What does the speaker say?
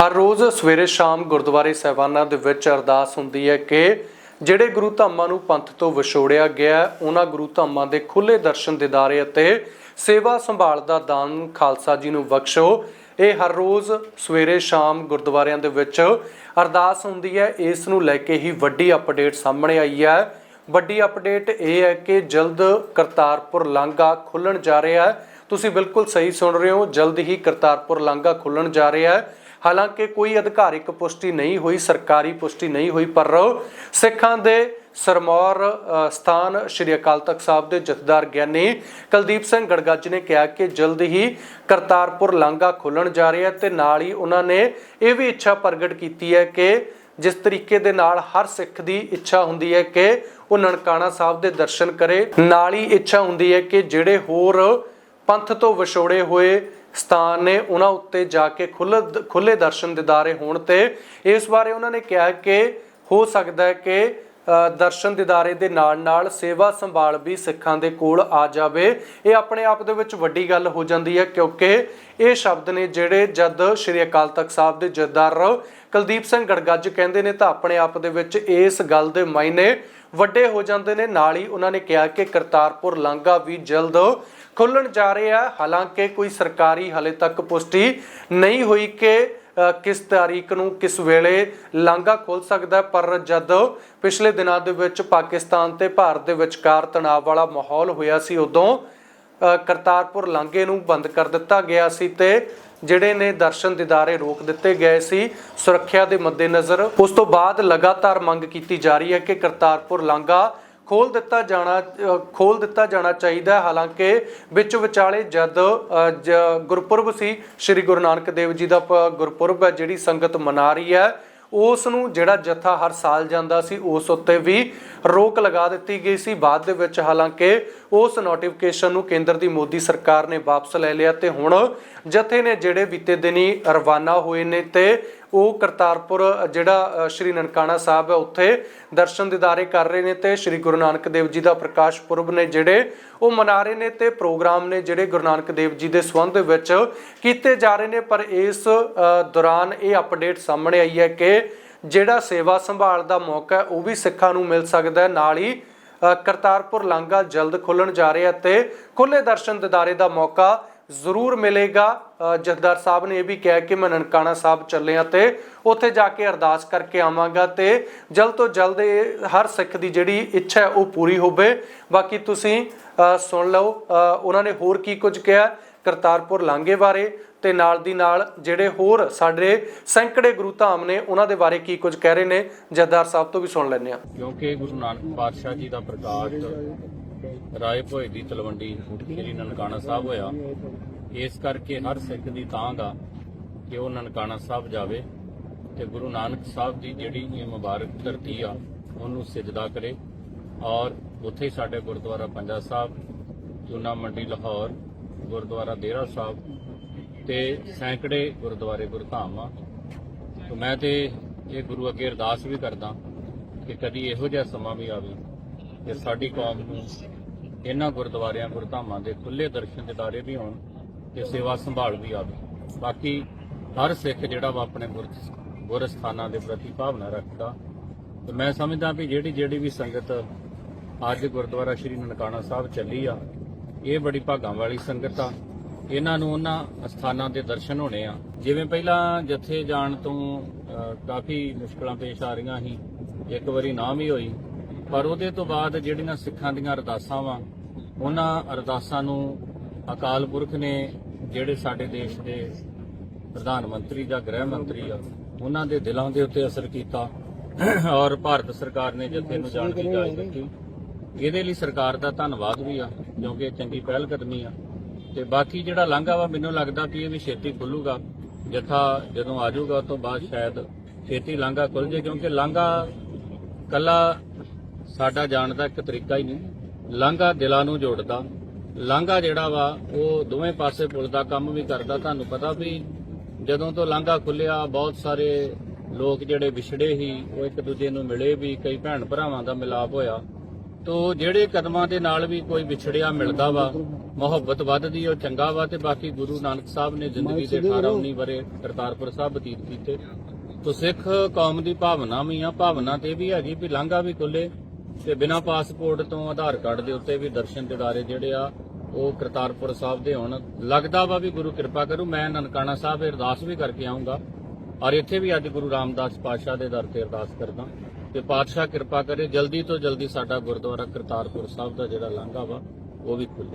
ਹਰ ਰੋਜ਼ ਸਵੇਰੇ ਸ਼ਾਮ ਗੁਰਦੁਆਰੇ ਸਾਹਿਬਾਨਾਂ ਦੇ ਵਿੱਚ ਅਰਦਾਸ ਹੁੰਦੀ ਹੈ ਕਿ ਜਿਹੜੇ ਗੁਰੂ ਧਾਮਾਂ ਨੂੰ ਪੰਥ ਤੋਂ ਵਿਛੋੜਿਆ ਗਿਆ ਉਹਨਾਂ ਗੁਰੂ ਧਾਮਾਂ ਦੇ ਖੁੱਲੇ ਦਰਸ਼ਨ ਦਿਦਾਰੇ ਅਤੇ ਸੇਵਾ ਸੰਭਾਲ ਦਾ ਦਾਨ ਖਾਲਸਾ ਜੀ ਨੂੰ ਬਖਸ਼ੋ। ਇਹ ਹਰ ਰੋਜ਼ ਸਵੇਰੇ ਸ਼ਾਮ ਗੁਰਦੁਆਰਿਆਂ ਦੇ ਵਿੱਚ ਅਰਦਾਸ ਹੁੰਦੀ ਹੈ। ਇਸ ਨੂੰ ਲੈ ਕੇ ਹੀ ਵੱਡੀ ਅਪਡੇਟ ਸਾਹਮਣੇ ਆਈ ਹੈ। ਵੱਡੀ ਅਪਡੇਟ ਇਹ ਹੈ ਕਿ ਜਲਦ ਕਰਤਾਰਪੁਰ ਲਾਂਘਾ ਖੁੱਲਣ ਜਾ ਰਿਹਾ ਹੈ। ਤੁਸੀਂ ਬਿਲਕੁਲ ਸਹੀ ਸੁਣ ਰਹੇ ਹੋ, ਜਲਦ ਹੀ ਕਰਤਾਰਪੁਰ ਲਾਂਘਾ ਖੁੱਲਣ ਜਾ ਰਿਹਾ ਹੈ। ਹਾਲਾਂਕਿ ਕੋਈ ਅਧਿਕਾਰਿਕ ਪੁਸ਼ਟੀ ਨਹੀਂ ਹੋਈ, ਸਰਕਾਰੀ ਪੁਸ਼ਟੀ ਨਹੀਂ ਹੋਈ, ਪਰ ਸਿੱਖਾਂ ਦੇ ਸਰਮੌਰ ਸਥਾਨ ਸ਼੍ਰੀ ਅਕਾਲ ਤਖਤ ਸਾਹਿਬ ਦੇ ਜਥੇਦਾਰ ਗਿਆਨੀ ਕੁਲਦੀਪ ਸਿੰਘ ਗੜਗੱਜ ਨੇ ਕਿਹਾ ਕਿ ਜਲਦ ਹੀ ਕਰਤਾਰਪੁਰ ਲਾਂਘਾ ਖੁੱਲਣ ਜਾ ਰਿਹਾ ਹੈ ਤੇ ਨਾਲ ਹੀ ਉਹਨਾਂ ਨੇ ਇਹ ਵੀ ਇੱਛਾ ਪ੍ਰਗਟ ਕੀਤੀ ਹੈ ਕਿ ਜਿਸ ਤਰੀਕੇ ਦੇ ਨਾਲ ਹਰ ਸਿੱਖ ਦੀ ਇੱਛਾ ਹੁੰਦੀ ਹੈ ਕਿ ਉਹ ਨਨਕਾਣਾ ਸਾਹਿਬ ਦੇ ਦਰਸ਼ਨ ਕਰੇ। ਨਾਲ ਹੀ ਇੱਛਾ ਹੁੰਦੀ ਹੈ ਕਿ ਜਿਹੜੇ ਹੋਰ ਪੰਥ ਤੋਂ ਵਿਛੋੜੇ ਹੋਏ ਸਥਾਨ ਨੇ ਉਹਨਾਂ ਉੱਤੇ ਜਾ ਕੇ ਖੁੱਲ੍ਹ ਖੁੱਲੇ ਦਰਸ਼ਨ ਦਿਦਾਰੇ ਹੋਣ ਤੇ ਇਸ ਬਾਰੇ ਉਹਨਾਂ ਨੇ ਕਿਹਾ ਕਿ ਹੋ ਸਕਦਾ ਹੈ ਕਿ ਦਰਸ਼ਨ ਦਿਦਾਰੇ ਦੇ ਨਾਲ ਨਾਲ ਸੇਵਾ ਸੰਭਾਲ ਵੀ ਸਿੱਖਾਂ ਦੇ ਕੋਲ ਆ ਜਾਵੇ। ਇਹ ਆਪਣੇ ਆਪ ਦੇ ਵਿੱਚ ਵੱਡੀ ਗੱਲ ਹੋ ਜਾਂਦੀ ਹੈ ਕਿਉਂਕਿ ਇਹ ਸ਼ਬਦ ਨੇ ਜਿਹੜੇ ਜਦ ਸ਼੍ਰੀ ਅਕਾਲ ਤਖਤ ਸਾਹਿਬ ਦੇ ਜਥੇਦਾਰ ਕੁਲਦੀਪ ਸਿੰਘ ਗੜਗੱਜ ਕਹਿੰਦੇ ਨੇ ਤਾਂ ਆਪਣੇ ਆਪ ਦੇ ਵਿੱਚ ਇਸ ਗੱਲ ਦੇ ਮਾਇਨੇ ਵੱਡੇ ਹੋ ਜਾਂਦੇ ਨੇ। ਨਾਲ ਹੀ ਉਹਨਾਂ ਨੇ ਕਿਹਾ ਕਿ ਕਰਤਾਰਪੁਰ ਲਾਂਘਾ ਵੀ ਜਲਦ ਖੁੱਲਣ ਜਾ ਰਿਹਾ ਹਾਲਾਂਕਿ ਕੋਈ ਸਰਕਾਰੀ ਹਲੇ ਤੱਕ ਪੁਸ਼ਟੀ ਨਹੀਂ ਹੋਈ ਕਿ ਕਿਸ ਤਾਰੀਖ ਨੂੰ ਕਿਸ ਵੇਲੇ ਲਾਂਘਾ ਖੁੱਲ ਸਕਦਾ ਪਰ ਜਦ ਪਿਛਲੇ ਦਿਨਾਂ ਦੇ ਵਿੱਚ ਪਾਕਿਸਤਾਨ ਤੇ ਭਾਰਤ ਦੇ ਵਿਚਕਾਰ ਤਣਾਅ ਵਾਲਾ ਮਾਹੌਲ ਹੋਇਆ ਸੀ, ਉਦੋਂ ਕਰਤਾਰਪੁਰ ਲਾਂਘੇ ਨੂੰ ਬੰਦ ਕਰ ਦਿੱਤਾ ਗਿਆ ਸੀ ਤੇ ਜਿਹੜੇ ਨੇ ਦਰਸ਼ਨ ਦਿਦਾਰੇ ਰੋਕ ਦਿੱਤੇ ਗਏ ਸੀ ਸੁਰੱਖਿਆ ਦੇ ਮੱਦੇਨਜ਼ਰ ਉਸ ਤੋਂ ਬਾਅਦ ਲਗਾਤਾਰ ਮੰਗ ਕੀਤੀ ਜਾ ਰਹੀ ਹੈ ਕਿ ਕਰਤਾਰਪੁਰ ਲਾਂਘਾ ਖੋਲ ਦਿੱਤਾ ਜਾਣਾ ਅ, ਖੋਲ ਦਿੱਤਾ ਜਾਣਾ ਚਾਹੀਦਾ ਹੈ। ਹਾਲਾਂਕਿ ਵਿੱਚ ਵਿਚਾਲੇ ਜਦ ਗੁਰਪੁਰਬ ਸੀ ਸ੍ਰੀ ਗੁਰੂ ਨਾਨਕ ਦੇਵ ਜੀ ਦਾ ਪ- ਗੁਰਪੁਰਬ ਹੈ ਜਿਹੜੀ ਸੰਗਤ ਮਨਾ ਰਹੀ ਹੈ ਉਸ ਨੂੰ ਜਿਹੜਾ ਜਥਾ ਹਰ ਸਾਲ ਜਾਂਦਾ ਸੀ ਉਸ ਉੱਤੇ ਵੀ ਰੋਕ ਲਗਾ ਦਿੱਤੀ ਗਈ ਸੀ। ਬਾਅਦ ਦੇ ਵਿੱਚ ਹਾਲਾਂਕਿ ਉਸ ਨੋਟੀਫਿਕੇਸ਼ਨ ਨੂੰ ਕੇਂਦਰ ਦੀ ਮੋਦੀ ਸਰਕਾਰ ਨੇ ਵਾਪਸ ਲੈ ਲਿਆ ਤੇ ਹੁਣ ਜਥੇ ਨੇ ਜਿਹੜੇ ਬੀਤੇ ਦਿਨੀ ਰਵਾਨਾ ਹੋਏ ਨੇ ਤੇ ਉਹ ਕਰਤਾਰਪੁਰ ਜਿਹੜਾ ਸ਼੍ਰੀ ਨਨਕਾਣਾ ਸਾਹਿਬ ਹੈ, ਉੱਥੇ ਦਰਸ਼ਨ ਦਿਦਾਰੇ ਕਰ ਰਹੇ ਨੇ ਤੇ ਸ਼੍ਰੀ ਗੁਰੂ ਨਾਨਕ ਦੇਵ ਜੀ ਦਾ ਪ੍ਰਕਾਸ਼ ਪੁਰਬ ਨੇ ਜਿਹੜੇ ਉਹ ਮਨਾ ਰਹੇ ਨੇ ਤੇ ਪ੍ਰੋਗਰਾਮ ਨੇ ਜਿਹੜੇ ਗੁਰੂ ਨਾਨਕ ਦੇਵ ਜੀ ਦੇ ਸੰਬੰਧ ਵਿੱਚ ਕੀਤੇ ਜਾ ਰਹੇ ਨੇ। ਪਰ ਇਸ ਦੌਰਾਨ ਇਹ ਅਪਡੇਟ ਸਾਹਮਣੇ ਆਈ ਹੈ ਕਿ ਜਿਹੜਾ ਸੇਵਾ ਸੰਭਾਲ ਦਾ ਮੌਕਾ ਹੈ, ਉਹ ਵੀ ਸਿੱਖਾਂ ਨੂੰ ਮਿਲ ਸਕਦਾ ਹੈ। ਨਾਲ ਹੀ ਕਰਤਾਰਪੁਰ ਲਾਂਘਾ ਜਲਦ ਖੁੱਲਣ ਜਾ ਰਿਹਾ ਤੇ ਖੁੱਲੇ ਦਰਸ਼ਨ ਦਿਦਾਰੇ ਦਾ ਮੌਕਾ ਜ਼ਰੂਰ ਮਿਲੇਗਾ। ਜਥੇਦਾਰ ਸਾਹਿਬ ਨੇ ਇਹ ਵੀ ਕਿਹਾ ਕਿ ਮੈਂ ਨਨਕਾਣਾ ਸਾਹਿਬ ਚੱਲਿਆ ਤੇ ਉੱਥੇ ਜਾ ਕੇ ਅਰਦਾਸ ਕਰਕੇ ਆਵਾਂਗਾ ਤੇ ਜਲਦ ਤੋਂ ਜਲਦ ਇਹ ਹਰ ਸਿੱਖ ਦੀ ਜਿਹੜੀ ਇੱਛਾ ਹੈ, ਉਹ ਪੂਰੀ ਹੋਵੇ। ਬਾਕੀ ਤੁਸੀਂ ਸੁਣ ਲਓ। ਉਹਨਾਂ ਨੇ ਹੋਰ ਕੀ ਕੁਝ ਕਿਹਾ? ਕਰਤਾਰਪੁਰ ਲਾਂਘੇ ਬਾਰੇ। ਤੇ ਨਾਲ ਦੀ ਨਾਲ ਜਿਹੜੇ ਹੋਰ ਸਾਡੇ ਸੈਂਕੜੇ ਗੁਰੂ ਧਾਮ ਨੇ ਉਹਨਾਂ ਦੇ ਬਾਰੇ ਕੀ ਕੁਝ ਕਹਿ ਰਹੇ ਨੇ ਜਥੇਦਾਰ ਸਾਹਿਬ ਤੋਂ ਵੀ ਸੁਣ ਲੈਂਦੇ ਹਾਂ। ਕਿਉਂਕਿ ਗੁਰੂ ਨਾਨਕ ਪਾਤਸ਼ਾਹ ਜੀ ਦਾ ਪ੍ਰਕਾਸ਼ ਰਾਏ ਭੋਏ ਦੀ ਤਲਵੰਡੀ ਸ੍ਰੀ ਨਨਕਾਣਾ ਸਾਹਿਬ ਹੋਇਆ, ਇਸ ਕਰਕੇ ਹਰ ਸਿੱਖ ਦੀ ਤਾਂਗ ਆ ਕਿ ਉਹ ਨਨਕਾਣਾ ਸਾਹਿਬ ਜਾਵੇ ਤੇ ਗੁਰੂ ਨਾਨਕ ਸਾਹਿਬ ਦੀ ਜਿਹੜੀ ਇਹ ਮੁਬਾਰਕ ਧਰਤੀ ਆ, ਉਹਨੂੰ ਸਿਜਦਾ ਕਰੇ। ਔਰ ਉੱਥੇ ਹੀ ਸਾਡੇ ਗੁਰਦੁਆਰਾ ਪੰਜਾ ਸਾਹਿਬ ਚੂਨਾ ਮੰਡੀ, ਲਾਹੌਰ, ਗੁਰਦੁਆਰਾ ਦੇਰਾ ਸਾਹਿਬ ਤੇ ਸੈਂਕੜੇ ਗੁਰਦੁਆਰੇ ਗੁਰਧਾਮ ਆ। ਤੇ ਮੈਂ ਤੇ ਇਹ ਗੁਰੂ ਅੱਗੇ ਅਰਦਾਸ ਵੀ ਕਰਦਾ ਕਿ ਕਦੀ ਇਹੋ ਜਿਹਾ ਸਮਾਂ ਵੀ ਆਵੇ ਕਿ ਸਾਡੀ ਕੌਮ ਨੂੰ ਇਹਨਾਂ ਗੁਰਦੁਆਰਿਆਂ, ਗੁਰਧਾਮਾਂ ਦੇ ਖੁੱਲੇ ਦਰਸ਼ਨ ਦਿਦਾਰੇ ਵੀ ਹੋਣ ਤੇ ਸੇਵਾ ਸੰਭਾਲ ਵੀ ਆਵੇ। ਬਾਕੀ ਹਰ ਸਿੱਖ ਜਿਹੜਾ ਵਾ ਆਪਣੇ ਗੁਰ ਗੁਰ ਦੇ ਪ੍ਰਤੀ ਭਾਵਨਾ ਰੱਖਦਾ। ਤੇ ਮੈਂ ਸਮਝਦਾ ਵੀ ਜਿਹੜੀ ਜਿਹੜੀ ਵੀ ਸੰਗਤ ਅੱਜ ਗੁਰਦੁਆਰਾ ਸ਼੍ਰੀ ਨਨਕਾਣਾ ਸਾਹਿਬ ਚੱਲੀ ਆ, ਇਹ ਬੜੀ ਭਾਗਾਂ ਵਾਲੀ ਸੰਗਤ ਆ। ਇਹਨਾਂ ਨੂੰ ਉਹਨਾਂ ਸਥਾਨਾਂ ਦੇ ਦਰਸ਼ਨ ਹੋਣੇ ਆ। ਜਿਵੇਂ ਪਹਿਲਾਂ ਜਥੇ ਜਾਣ ਤੋਂ ਕਾਫੀ ਮੁਸ਼ਕਲਾਂ ਪੇਸ਼ ਆ ਰਹੀਆਂ ਸੀ। ਇੱਕ ਵਾਰੀ ਨਾ ਵੀ ਹੋਈ। ਪਰ ਉਹਦੇ ਤੋਂ ਬਾਅਦ ਜਿਹੜੀਆਂ ਸਿੱਖਾਂ ਦੀਆਂ ਅਰਦਾਸਾਂ ਵਾ, ਉਹਨਾਂ ਅਰਦਾਸਾਂ ਨੂੰ ਅਕਾਲ ਪੁਰਖ ਨੇ ਜਿਹੜੇ ਸਾਡੇ ਦੇਸ਼ ਦੇ ਪ੍ਰਧਾਨ ਮੰਤਰੀ ਜਾਂ ਗ੍ਰਹਿ ਮੰਤਰੀ ਆ, ਉਹਨਾਂ ਦੇ ਦਿਲਾਂ ਦੇ ਉੱਤੇ ਅਸਰ ਕੀਤਾ। ਔਰ ਭਾਰਤ ਸਰਕਾਰ ਨੇ ਜਥੇ ਨੂੰ ਜਾਣ ਦੀ ਇਜਾਜ਼ਤ ਦਿੱਤੀ। ਇਹਦੇ ਲਈ ਸਰਕਾਰ ਦਾ ਧੰਨਵਾਦ ਵੀ ਆ, ਕਿਉਂਕਿ ਇਹ ਚੰਗੀ ਪਹਿਲ ਕਦਮੀ ਆ। ਤੇ ਬਾਕੀ ਜਿਹੜਾ ਲਾਂਘਾ ਵਾ, ਮੈਨੂੰ ਲੱਗਦਾ ਕਿ ਇਹ ਵੀ ਛੇਤੀ ਖੁੱਲੂਗਾ। ਜਥਾ ਜਦੋਂ ਆ ਜਾਊਗਾ, ਉਸ ਤੋਂ ਬਾਅਦ ਸ਼ਾਇਦ ਛੇਤੀ ਲਾਂਘਾ ਖੁੱਲ ਜੇ, ਕਿਉਂਕਿ ਲਾਂਘਾ ਕੱਲਾ ਸਾਡਾ ਜਾਣ ਦਾ ਇੱਕ ਤਰੀਕਾ ਹੀ ਨਹੀਂ। ਲਾਂਘਾ ਦਿਲਾਂ ਨੂੰ ਜੋੜਦਾ। ਲਾਂਘਾ ਜਿਹੜਾ ਵਾ, ਉਹ ਦੋਵੇਂ ਪਾਸੇ ਪੁਲ ਦਾ ਕੰਮ ਵੀ ਕਰਦਾ। ਤੁਹਾਨੂੰ ਪਤਾ ਵੀ ਜਦੋਂ ਤੋਂ ਲਾਂਘਾ ਖੁੱਲਿਆ, ਬਹੁਤ ਸਾਰੇ ਲੋਕ ਜਿਹੜੇ ਵਿਛੜੇ ਸੀ, ਉਹ ਇੱਕ ਦੂਜੇ ਨੂੰ ਮਿਲੇ ਵੀ, ਕਈ ਭੈਣ ਭਰਾਵਾਂ ਦਾ ਮਿਲਾਪ ਹੋਇਆ। ਤੋ ਜਿਹੜੇ ਕਦਮਾਂ ਦੇ ਨਾਲ ਵੀ ਕੋਈ ਵਿਛੜਿਆ ਮਿਲਦਾ ਵਾ, ਮੁਹੱਬਤ ਵੱਧਦੀ ਉਹ ਚੰਗਾ ਵਾ, ਤੇ ਬਾਕੀ ਗੁਰੂ ਨਾਨਕ ਸਾਹਿਬ ਨੇ ਜ਼ਿੰਦਗੀ ਦੇ 18 19 ਬਰੇ ਕਰਤਾਰਪੁਰ ਸਾਹਿਬ ਬਤੀਤ ਕੀਤੇ। ਤੋ ਸਿੱਖ ਕੌਮ ਦੀ ਭਾਵਨਾ ਵੀ ਆ, ਭਾਵਨਾ ਤੇ ਵੀ ਹੈਗੀ ਵੀ ਲਾਂਘਾ ਵੀ ਖੁੱਲੇ ਤੇ ਬਿਨਾਂ ਪਾਸਪੋਰਟ ਤੋਂ ਆਧਾਰ ਕਾਰਡ ਦੇ ਉੱਤੇ ਵੀ ਦਰਸ਼ਨ ਦਿਦਾਰੇ ਜਿਹੜੇ ਆ, ਉਹ ਕਰਤਾਰਪੁਰ ਸਾਹਿਬ ਦੇ ਹੋਣ। ਲੱਗਦਾ ਵਾ ਵੀ ਗੁਰੂ ਕਿਰਪਾ ਕਰੂ, ਮੈਂ ਨਨਕਾਣਾ ਸਾਹਿਬ ਅਰਦਾਸ ਵੀ ਕਰਕੇ ਆਉਂਗਾ ਔਰ ਇੱਥੇ ਵੀ ਅੱਜ ਗੁਰੂ ਰਾਮਦਾਸ ਪਾਤਸ਼ਾਹ ਦੇ ਦਰ ਤੇ ਅਰਦਾਸ ਕਰਦਾ। ਤੇ ਪਾਤਸ਼ਾਹ ਕਿਰਪਾ ਕਰੇ ਜਲਦੀ ਤੋਂ ਜਲਦੀ ਸਾਡਾ ਗੁਰਦੁਆਰਾ ਕਰਤਾਰਪੁਰ ਸਾਹਿਬ ਦਾ ਜਿਹੜਾ ਲਾਂਘਾ ਵਾ, ਉਹ ਵੀ ਖੁੱਲੇ